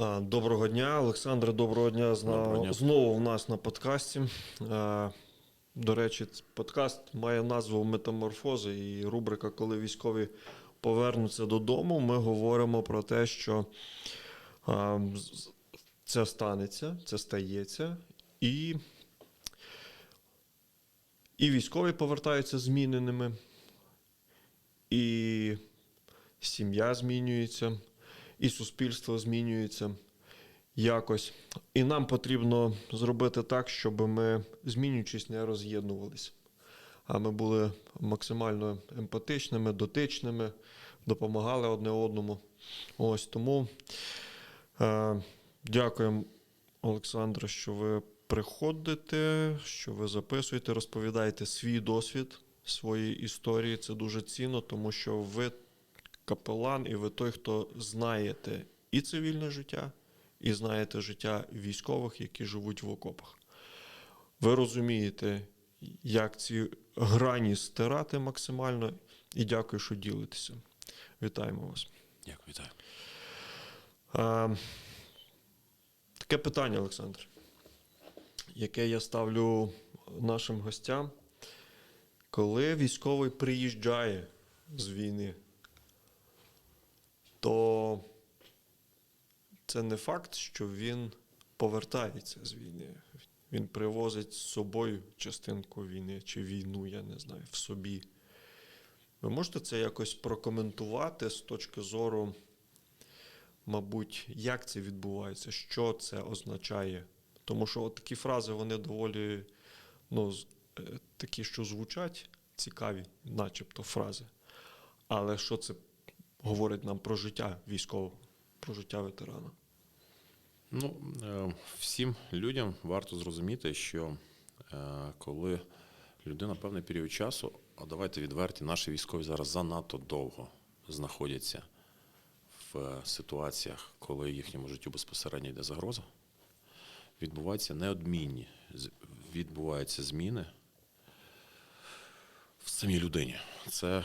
Доброго дня, Олександре, доброго дня. Доброго дня. Знову в нас на подкасті. До речі, подкаст має назву Метаморфози і рубрика Коли військові повернуться додому. Ми говоримо про те, що це станеться, це стається, і, і військові повертаються зміненими, і сім'я змінюється, і суспільство змінюється якось. І нам потрібно зробити так, щоб ми, змінюючись, не роз'єднувалися. А ми були максимально емпатичними, дотичними, допомагали одне одному. Ось тому е, дякуємо, Олександре, що ви приходите, що ви записуєте, розповідаєте свій досвід, свої історії. Це дуже цінно, тому що ви капелан, і ви той, хто знаєте і цивільне життя, і знаєте життя військових, які живуть в окопах. Ви розумієте, як ці грані стирати максимально, і дякую, що ділитеся. Вітаємо вас. Дякую, вітаю. А, таке питання, Олександр, яке я ставлю нашим гостям. Коли військовий приїжджає з війни, то це не факт, що він повертається з війни. Він привозить з собою частинку війни чи війну, я не знаю, в собі. Ви можете це якось прокоментувати з точки зору, мабуть, як це відбувається, що це означає? Тому що от такі фрази вони доволі ну, е, такі, що звучать цікаві, начебто фрази. Але що це говорить нам про життя військового, про життя ветерана? Ну, е, всім людям варто зрозуміти, що е, коли людина певний період часу, а давайте відверті, наші військові зараз занадто довго знаходяться в е, ситуаціях, коли їхньому життю безпосередньо йде загроза, відбуваються неодмінні, відбуваються зміни в самій людині. Це,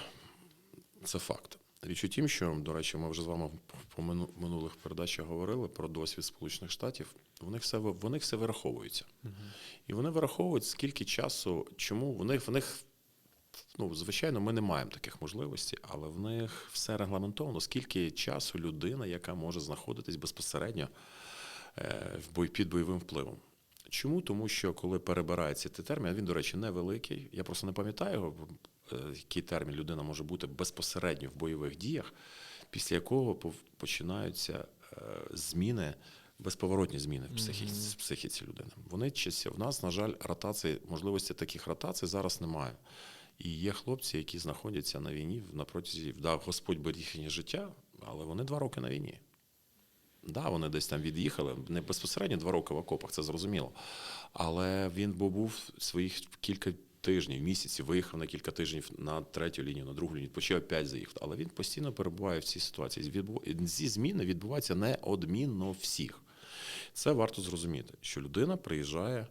це факт. Річ у тім, що, до речі, ми вже з вами по мину- минулих передачах говорили про досвід Сполучених Штатів. Вони все, ви- вони все вираховуються. І вони вираховують, скільки часу, чому в них, в них ну, звичайно, ми не маємо таких можливостей, але в них все регламентовано, скільки часу людина, яка може знаходитись безпосередньо е, в бой, під бойовим впливом. Чому? Тому що коли перебирається цей термін, він, до речі, невеликий. Я просто не пам'ятаю, його, який термін людина може бути безпосередньо в бойових діях, після якого починаються е, зміни, безповоротні зміни в психіці, в психіці людини. Вони часі в нас, на жаль, ротації, можливості таких ротацій зараз немає. І є хлопці, які знаходяться на війні на протязі, да, Господь беріг їхнє життя, але вони два роки на війні. Да, вони десь там від'їхали, не безпосередньо два роки в окопах, це зрозуміло. Але він бо був своїх кілька тижнів, місяців, виїхав на кілька тижнів на третю лінію, на другу лінію, почав опять заїхати. Але він постійно перебуває в цій ситуації. Ці зміни відбуваються неодмінно всіх. Це варто зрозуміти, що людина приїжджає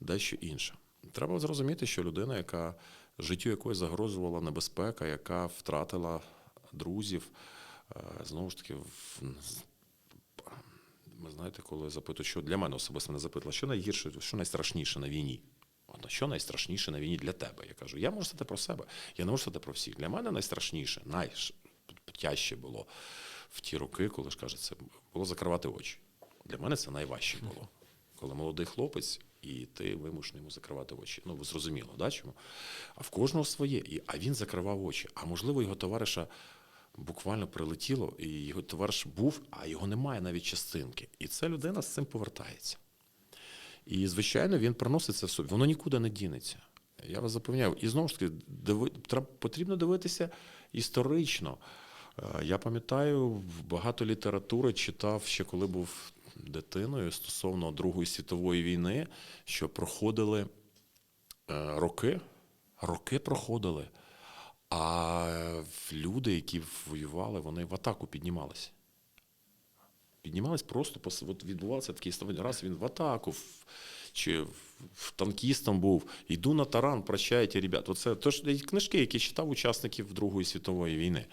дещо інше. Треба зрозуміти, що людина, яка життю якої загрожувала небезпека, яка втратила друзів, е, знову ж таки, ви знаєте, коли запитую, що для мене особисто мене запитала, що найгірше, що найстрашніше на війні? От, що найстрашніше на війні для тебе? Я кажу, я можу сказати про себе, я не можу сказати про всіх. Для мене найстрашніше, найтяжче було в ті роки, коли ж каже, це було закривати очі. Для мене це найважче було. Коли молодий хлопець, і ти вимушений йому закривати очі. Ну, зрозуміло, да, чому? А в кожного своє. І, а він закривав очі. А можливо, його товариша буквально прилетіло, і його товариш був, а його немає навіть частинки. І ця людина з цим повертається. І, звичайно, він приносить це в собі. Воно нікуди не дінеться. Я вас запевняю. І знову ж таки, диви, потрібно дивитися історично. Е, Я пам'ятаю, багато літератури читав ще коли був дитиною стосовно Другої світової війни, що проходили е, роки, роки проходили. А люди, які воювали, вони в атаку піднімалися. Піднімались просто от відбувався такий ставлення. Раз він в атаку, в, чи в, танкістом був, йду на таран, прощайте, ребят. Оце то ж книжки, які читав учасників Другої світової війни.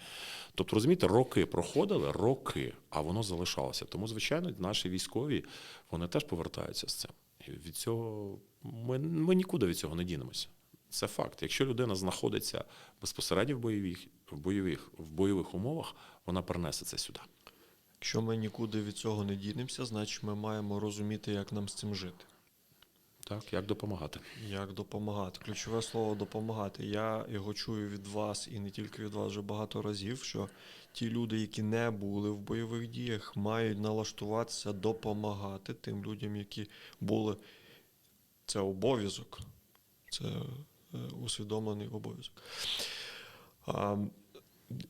Тобто, розумієте, роки проходили, роки, а воно залишалося. Тому, звичайно, наші військові вони теж повертаються з цим. І від цього ми, ми нікуди від цього не дінемося. Це факт. Якщо людина знаходиться безпосередньо в бойових, в бойових, в бойових умовах, вона перенесе це сюди. Якщо ми нікуди від цього не дінемося, значить ми маємо розуміти, як нам з цим жити. Так, як допомагати? Як допомагати? Ключове слово допомагати. Я його чую від вас і не тільки від вас вже багато разів, що ті люди, які не були в бойових діях, мають налаштуватися допомагати тим людям, які були. Це обов'язок. Це е, усвідомлений обов'язок.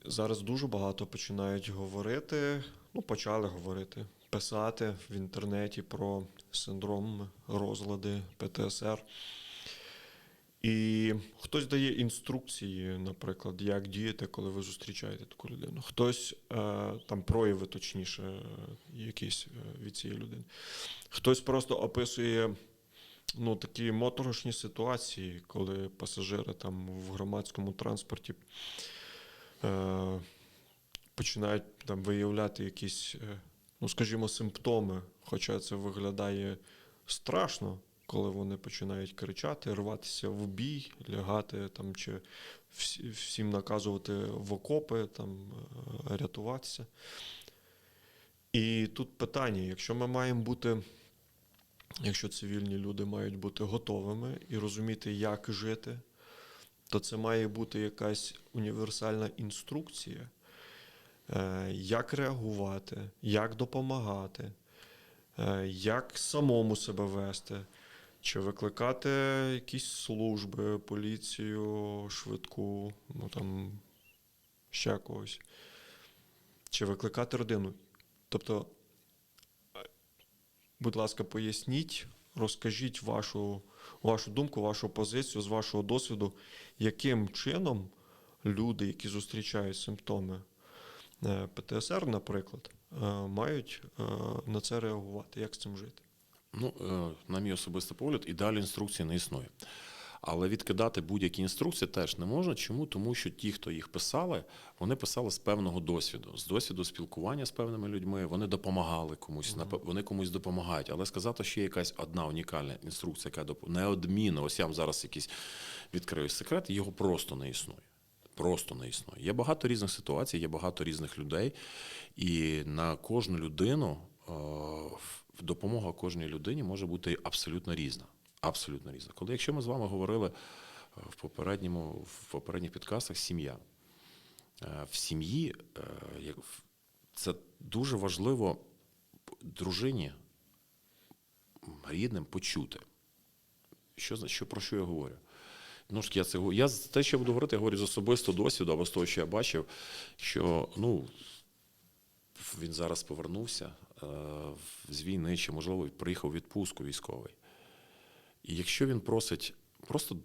Зараз дуже багато починають говорити, ну, почали говорити, писати в інтернеті про синдром розлади ПТСР. І хтось дає інструкції, наприклад, як діяти, коли ви зустрічаєте таку людину. Хтось е, там прояви, точніше, якісь е, від цієї людини. Хтось просто описує ну, такі моторошні ситуації, коли пасажири там в громадському транспорті е, починають там виявляти якісь, е, ну скажімо, симптоми, хоча це виглядає страшно, коли вони починають кричати, рватися в бій, лягати там чи всім наказувати в окопи, там е, рятуватися. І тут питання: якщо ми маємо бути, якщо цивільні люди мають бути готовими і розуміти, як жити, то це має бути якась універсальна інструкція, як реагувати, як допомагати, е, як самому себе вести, чи викликати якісь служби, поліцію, швидку, ну там ще когось, чи викликати родину. Тобто, е, будь ласка, поясніть, розкажіть вашу, вашу думку, вашу позицію з вашого досвіду, яким чином люди, які зустрічають симптоми е, ПТСР, наприклад, е, мають е, на це реагувати, як з цим жити. Ну, е, на мій особистий погляд, ідеальної інструкції не існує. Але відкидати будь-які інструкції теж не можна. Чому? Тому що ті, хто їх писали, вони писали з певного досвіду, з досвіду спілкування з певними людьми. Вони допомагали комусь, вони комусь допомагають. Але сказати, що є якась одна унікальна інструкція, яка доп... неодмінно, ось я вам зараз якийсь відкрию секрет, його просто не існує. Просто не існує. Є багато різних ситуацій, є багато різних людей, і на кожну людину е, допомога кожній людині може бути абсолютно різна. Абсолютно різна. Коли якщо ми з вами говорили е, в попередньому в попередніх підкастах сім'я. Е, В сім'ї це дуже важливо дружині рідним почути. Що, що, про що я говорю? Ну, ж я, це, я те, що я буду говорити, я говорю з особистого досвіду або з того, що я бачив, що ну, він зараз повернувся е, з війни, чи, можливо, приїхав у відпустку військовий. І якщо він просить, просто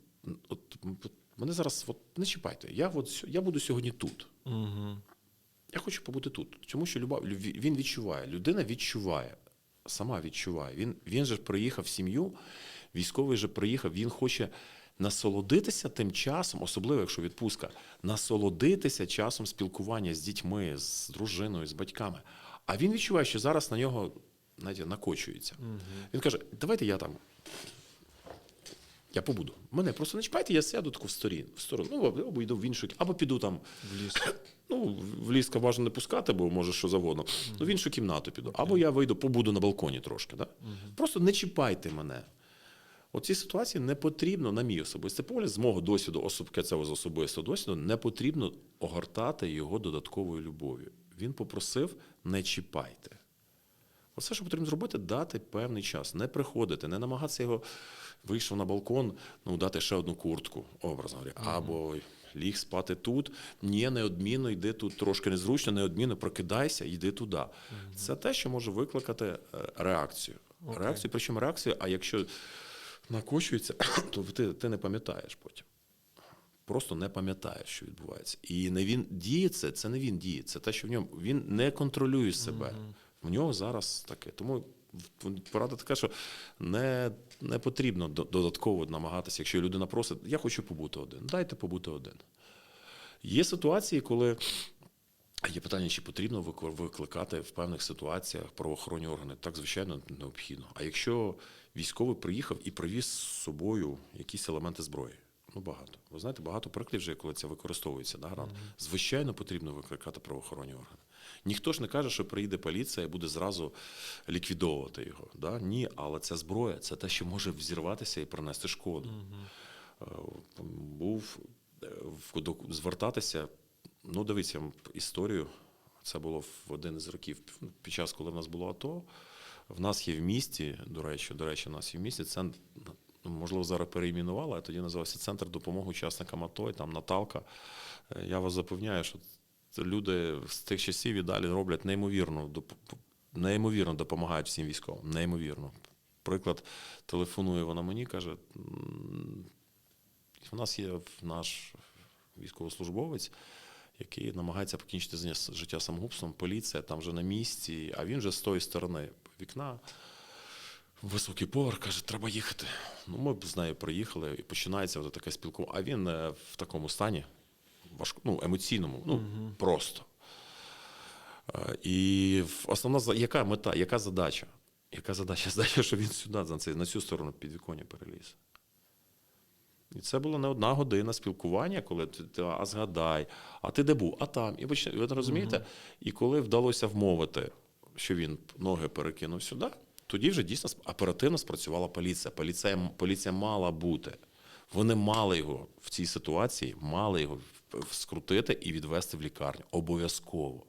от, от мене зараз от, не чіпайте, я, от, я буду сьогодні тут. Угу. Я хочу побути тут. Чому що любов, лю- він відчуває, людина відчуває, сама відчуває. Він, він же приїхав в сім'ю, військовий же приїхав, він хоче насолодитися тим часом, особливо якщо відпустка, насолодитися часом спілкування з дітьми, з дружиною, з батьками. А він відчуває, що зараз на нього знаєте, накочується. Він каже: давайте я там. Я побуду. Мене просто не чіпайте, я сяду таку в сторін, в сторону. Ну, або йду в іншу, або піду там В ліс. Ну, в ліска бажано не пускати, бо може що завгодно. Ну, в іншу кімнату піду. Або я вийду, побуду на балконі трошки. Да? Просто не чіпайте мене. У цій ситуації не потрібно, на мій особистий погляд, з мого досвіду, особливо це з особистого досвіду, не потрібно огортати його додатковою любов'ю. Він попросив не чіпайте. Оце, що потрібно зробити, дати певний час, не приходити, не намагатися його вийшов на балкон, ну дати ще одну куртку, образно говоря, або ліг спати тут. Ні, неодмінно йди тут трошки незручно, неодмінно прокидайся, йди туди. Це те, що може викликати е, реакцію. Реакцію, причому реакцію, а якщо накочується, то ти, ти не пам'ятаєш потім. Просто не пам'ятає, що відбувається. І не він діє це, це не він діє, це те, що в ньому він не контролює себе. В нього зараз таке. Тому порада така, що не, не потрібно додатково намагатися, якщо людина просить, я хочу побути один. Дайте побути один. Є ситуації, коли є питання, чи потрібно викликати в певних ситуаціях правоохоронні органи? Так, звичайно, необхідно. А якщо військовий приїхав і привіз з собою якісь елементи зброї? Ну, багато. Ви знаєте, багато прикладів вже, коли це використовується на гранат. Звичайно, потрібно викликати правоохоронні органи. Ніхто ж не каже, що приїде поліція і буде зразу ліквідовувати його. Да? Ні, але це зброя, це те, що може взірватися і принести шкоду. Е, Був е, звертатися. Ну, дивіться, історію. Це було в один з років під час, коли в нас було АТО. В нас є в місті, до речі, до речі, у нас є в місті центр, можливо, зараз переіменували, а тоді називався Центр допомоги учасникам АТО, і там Наталка. Е, Я вас запевняю, що люди з тих часів і далі роблять неймовірно, неймовірно допомагають всім військовим. Неймовірно. Приклад, телефонує вона мені, каже: «М, у нас є наш військовослужбовець, який намагається покінчити життя самогубством. Поліція там вже на місці, а він вже з тої сторони вікна. Високий поверх каже, треба їхати. Ну, ми з нею приїхали, і починається вже таке спілкування. А він е, в такому стані, важко, ну, емоційному, ну, просто. Е, І основна яка мета, яка задача? Яка задача? Задача, що він сюди, на, цей, на цю сторону підвіконня переліз. І це була не одна година спілкування, коли ти, ти а згадай, а ти де був? А там. І ви, ви розумієте? І коли вдалося вмовити, що він ноги перекинув сюди, тоді вже дійсно оперативно спрацювала поліція. Поліція, поліція мала бути. Вони мали його в цій ситуації, мали його скрутити і відвести в лікарню. Обов'язково.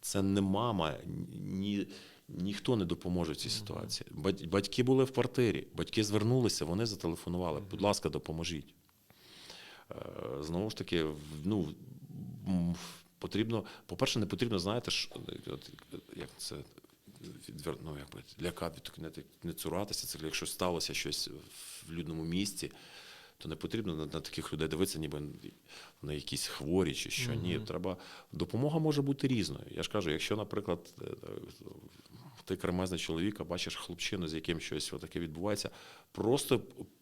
Це не мама, ні, ніхто не допоможе в цій ситуації. Батьки були в квартирі, батьки звернулися, вони зателефонували. Будь ласка, допоможіть. Е, Знову ж таки, ну, потрібно, по-перше, не потрібно, знаєте, що, от, як це ну, якби, лякати, не, не цуратися, це якщо сталося щось в людному місці, то не потрібно на, на таких людей дивитися, ніби вони якісь хворі чи що. Ні, треба допомога може бути різною. Я ж кажу, якщо, наприклад, е, ти кремезний чоловік, а бачиш хлопчину, з яким щось таке відбувається, просто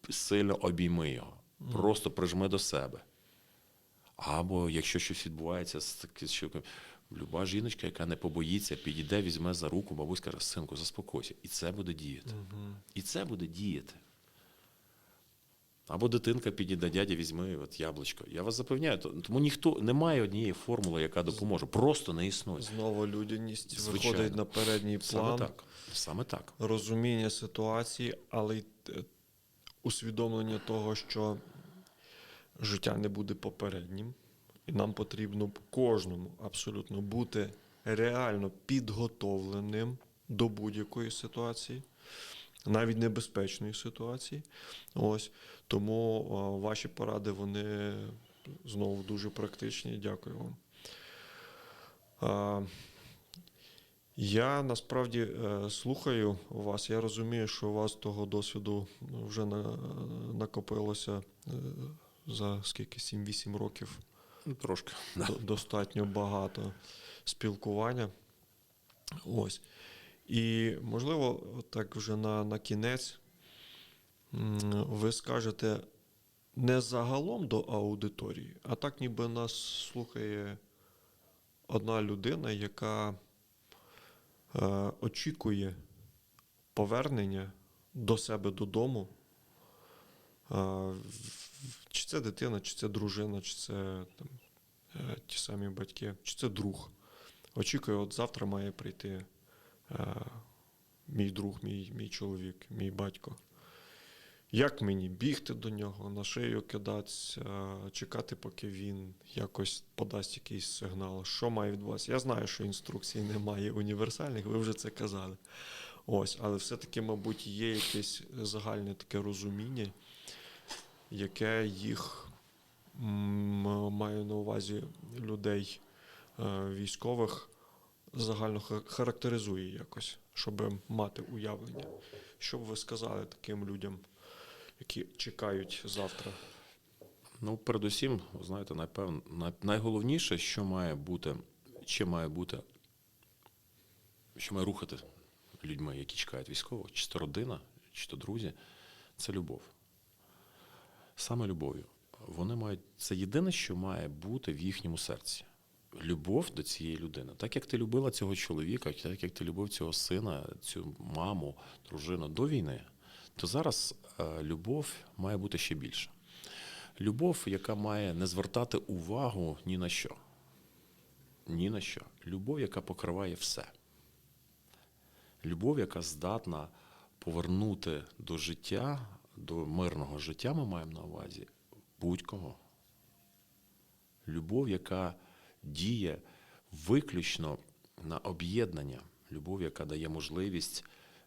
сильно обійми його, просто прижми до себе. Або якщо щось відбувається з що люба жіночка, яка не побоїться, підійде, візьме за руку, бабусь каже, синку, заспокойся. І це буде діяти. І це буде діяти. Або дитинка підійде, дядя, візьми от яблучко. Я вас запевняю, тому ніхто немає однієї формули, яка допоможе. Просто не існує. Знову людяність Звичайно. виходить на передній план. Саме так. Саме так. розуміння ситуації, але й е, усвідомлення того, що життя не буде попереднім, і нам потрібно кожному абсолютно бути реально підготовленим до будь-якої ситуації, навіть небезпечної ситуації. Ось тому ваші поради вони знову дуже практичні. Дякую вам. Я насправді е, слухаю вас. Я розумію, що у вас того досвіду вже накопилося е, за скільки 7-8 років. Ну, трошки. До- Достатньо багато спілкування. Ось. І, можливо, так вже на, на кінець ви скажете не загалом до аудиторії, а так, ніби нас слухає одна людина, яка е, очікує повернення до себе додому. Чи це дитина, чи це дружина, чи це там, е, ті самі батьки, чи це друг. Очікує, от завтра має прийти е, мій друг, мій, мій чоловік, мій батько. Як мені бігти до нього, на шию кидатися, е, чекати, поки він якось подасть якийсь сигнал, що має відбуватися? Я знаю, що інструкцій немає універсальних, ви вже це казали. Ось, але все-таки, мабуть, є якесь загальне таке розуміння, яке їх маю на увазі людей е, військових загально характеризує якось, щоб мати уявлення. Що б ви сказали таким людям, які чекають завтра? Ну, передусім, ви знаєте, напевно, найголовніше, що має бути, чи має бути, що має рухати людьми, які чекають військового, чи то родина, чи то друзі, це любов. Саме любов'ю. Вони мають, це єдине, що має бути в їхньому серці. любов до цієї людини. Так як ти любила цього чоловіка, так як ти любив цього сина, цю маму, дружину до війни, то зараз е, любов має бути ще більша. Любов, яка має не звертати увагу ні на що. Ні на що. Любов, яка покриває все. Любов, яка здатна повернути до життя, до мирного життя, ми маємо на увазі будь-кого. Любов, яка діє виключно на об'єднання, любов, яка дає можливість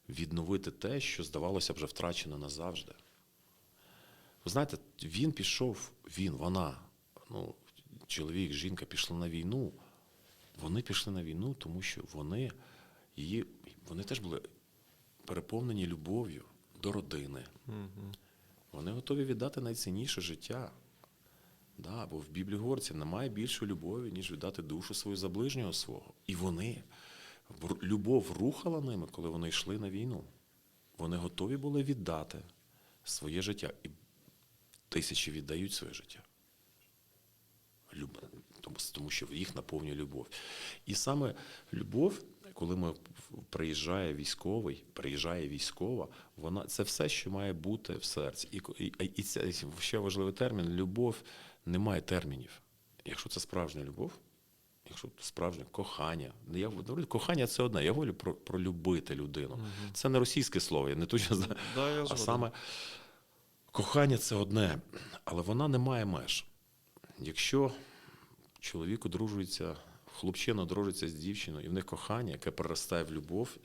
відновити те, що здавалося вже втрачено назавжди. Ви знаєте, він пішов, він, вона, ну, чоловік, жінка пішли на війну. Вони пішли на війну, тому що вони, її, вони теж були переповнені любов'ю до родини. Вони готові віддати найцінніше життя. Да, бо в Біблії говориться, немає більшої любові, ніж віддати душу свою за ближнього свого. І вони, любов рухала ними, коли вони йшли на війну. Вони готові були віддати своє життя. І тисячі віддають своє життя. Люб- тому що їх наповнює любов. І саме любов, коли ми приїжджає військовий, приїжджає військова, вона це все, що має бути в серці. І, і, і це ще важливий термін: любов не має термінів. Якщо це справжня любов, якщо це справжнє кохання, не я говорю, кохання це одне. Я говорю про, про любити людину. Це не російське слово, я не точно знаю. Да, я а саме кохання це одне, але вона не має меж. Якщо чоловік одружується, хлопчина одружується з дівчиною, і в них кохання, яке переростає в любов,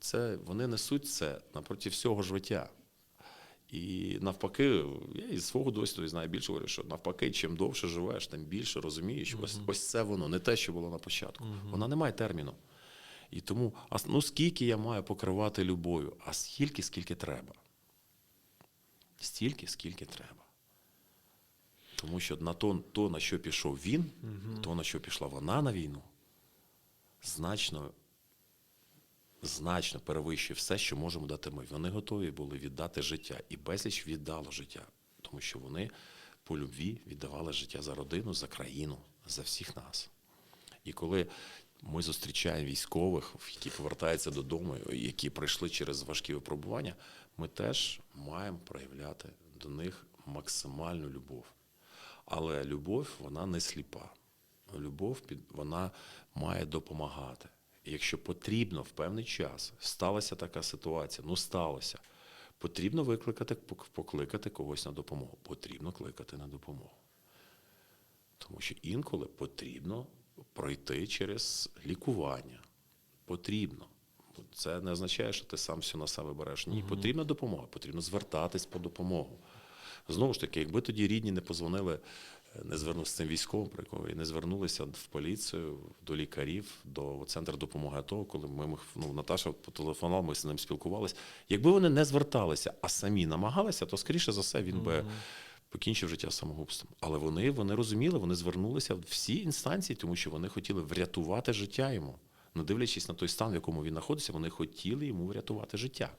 це вони несуть це напроти всього життя. І навпаки, я із свого досвіду знаю більше говорю, що навпаки, чим довше живеш, тим більше розумієш, ось, ось це воно, не те, що було на початку. Вона не має терміну. І тому, а ну скільки я маю покривати любов'ю, а скільки, скільки треба. Стільки, скільки треба. Тому що на то, то на що пішов він, то, на що пішла вона на війну, значно, значно перевищує все, що можемо дати ми. Вони готові були віддати життя. І безліч віддало життя, тому що вони по любві віддавали життя за родину, за країну, за всіх нас. І коли ми зустрічаємо військових, які повертаються додому, які пройшли через важкі випробування, ми теж маємо проявляти до них максимальну любов. Але любов вона не сліпа. Любов вона має допомагати. І якщо потрібно в певний час сталася така ситуація, ну сталося, потрібно викликати, покликати когось на допомогу. Потрібно кликати на допомогу. Тому що інколи потрібно пройти через лікування. Потрібно. Це не означає, що ти сам все на себе береш. Ні, потрібна допомога, потрібно звертатись по допомогу. Знову ж таки, якби тоді рідні не позвонили, е, не звернулися з цим військовим, і не звернулися в поліцію, до лікарів, до центру допомоги АТО, коли ми ну, Наташа потелефонувала, ми з ним спілкувалися. Якби вони не зверталися, а самі намагалися, то скоріше за все він би покінчив життя самогубством. Але вони, вони розуміли, вони звернулися в всі інстанції, тому що вони хотіли врятувати життя йому. Не дивлячись на той стан, в якому він знаходиться, вони хотіли йому врятувати життя.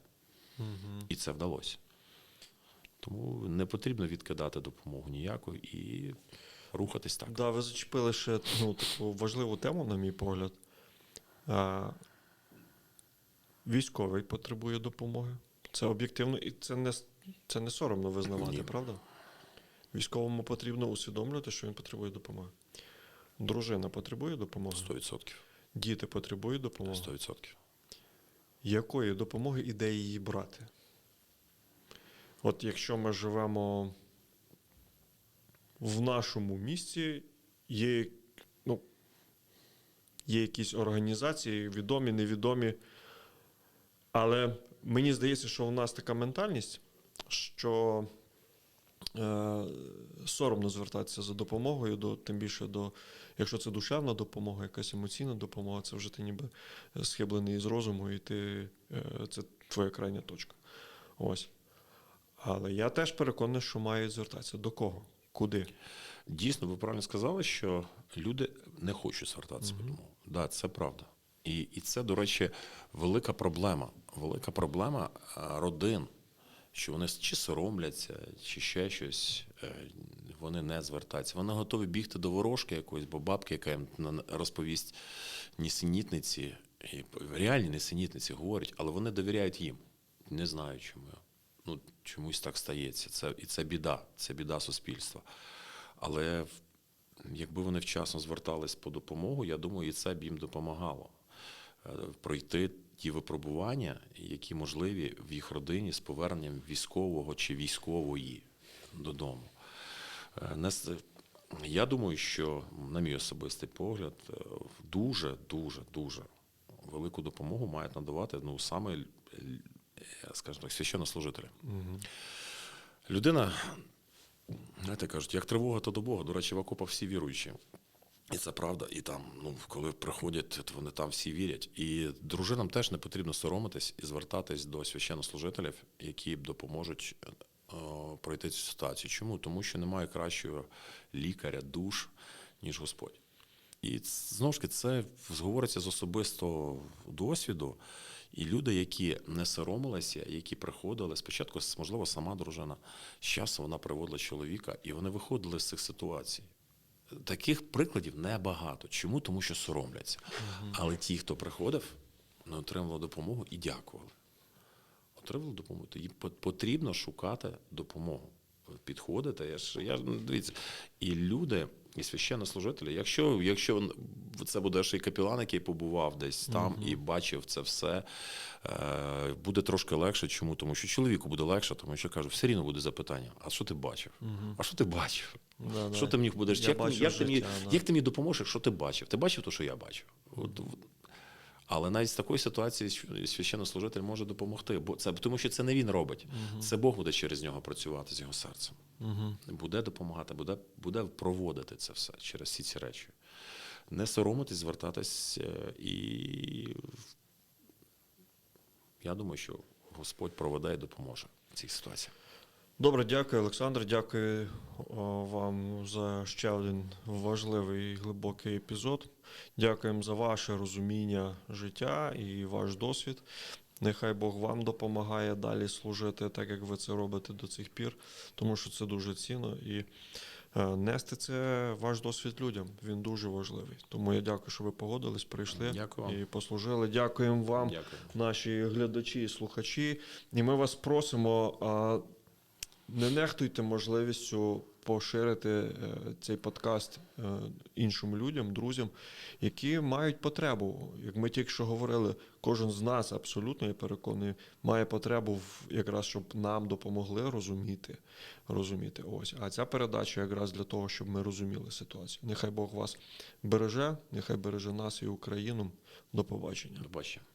І це вдалося. Тому не потрібно відкидати допомогу ніяку і рухатись так. Да, ви зачепили ще ну, таку важливу тему, на мій погляд. А, військовий потребує допомоги. Це об'єктивно, і це не, це не соромно визнавати, Ні. правда? Військовому потрібно усвідомлювати, що він потребує допомоги. Дружина потребує допомоги. 100%. Діти потребують допомоги. 100%. Якої допомоги і де її брати? От якщо ми живемо в нашому місті, є, ну, є якісь організації, відомі, невідомі. Але мені здається, що у нас така ментальність, що е, соромно звертатися за допомогою, до, тим більше до, якщо це душевна допомога, якась емоційна допомога, це вже ти ніби схиблений з розуму, і ти, е, це твоя крайня точка. Ось. Але я теж переконаний, що мають звертатися. До кого? Куди? Дійсно, ви правильно сказали, що люди не хочуть звертатися по допомогу. Так, да, це правда. І, і це, до речі, велика проблема. Велика проблема родин, що вони чи соромляться, чи ще щось, е, вони не звертаються. Вони готові бігти до ворожки якоїсь, бо бабки, яка їм розповість нісенітниці, реальні нісенітниці говорять, але вони довіряють їм. Не знаю чому. Ну, чомусь так стається. Це, і це біда, це біда суспільства. Але якби вони вчасно звертались по допомогу, я думаю, і це б їм допомагало е, пройти ті випробування, які можливі в їх родині з поверненням військового чи військової додому. Е, Я думаю, що, на мій особистий погляд, е, дуже, дуже, дуже велику допомогу мають надавати ну, саме, скажімо так, священнослужителі. Людина, знаєте, кажуть, як тривога, то до Бога. До речі, в окопах всі віруючі. І це правда. І там, ну, коли приходять, то вони там всі вірять. І дружинам теж не потрібно соромитись і звертатись до священнослужителів, які допоможуть е, пройти цю ситуацію. Чому? Тому що немає кращого лікаря, душ, ніж Господь. І знову ж таки, це говориться з особистого досвіду. І люди, які не соромилися, які приходили, спочатку, можливо, сама дружина, з часом вона приводила чоловіка, і вони виходили з цих ситуацій. Таких прикладів небагато. Чому? Тому що соромляться. Але ті, хто приходив, не отримували допомогу і дякували. Отримали допомогу. Тоді по- потрібно шукати допомогу. Підходити. Я ж я ну, дивіться. І люди, і священнослужителі, якщо, якщо це буде ще й капілан, який побував десь там і бачив це все, е, буде трошки легше. Чому? Тому що чоловіку буде легше, тому що кажу, все рівно буде запитання: а що ти бачив? А що ти бачив? Да, Що да. ти мені будеш? Я Як, мені- бачив як, ти мені, да. як ти мені допоможеш, якщо ти бачив? Ти бачив те, що я бачив? От. Але навіть з такої ситуації священнослужитель може допомогти, бо це тому, що це не він робить. Це Бог буде через нього працювати з його серцем. Буде допомагати, буде, буде проводити це все через всі ці речі. Не соромитись, звертатись, е, і я думаю, що Господь проведе і допоможе в цій ситуації. Добре, дякую, Олександр. Дякую вам за ще один важливий і глибокий епізод. Дякуємо за ваше розуміння життя і ваш досвід. Нехай Бог вам допомагає далі служити так, як ви це робите до цих пір, тому що це дуже цінно. І е, нести це ваш досвід людям. Він дуже важливий. Тому я дякую, що ви погодились, прийшли Дякую і послужили. Дякуємо вам Дякую. наші глядачі і слухачі. І ми вас просимо, а, не нехтуйте можливістю поширити е, цей подкаст е, іншим людям, друзям, які мають потребу. Як ми тільки що говорили, кожен з нас абсолютно, я переконаний, має потребу якраз, щоб нам допомогли розуміти. розуміти. Ось. А ця передача якраз для того, щоб ми розуміли ситуацію. Нехай Бог вас береже, нехай береже нас і Україну. До побачення. До бачення.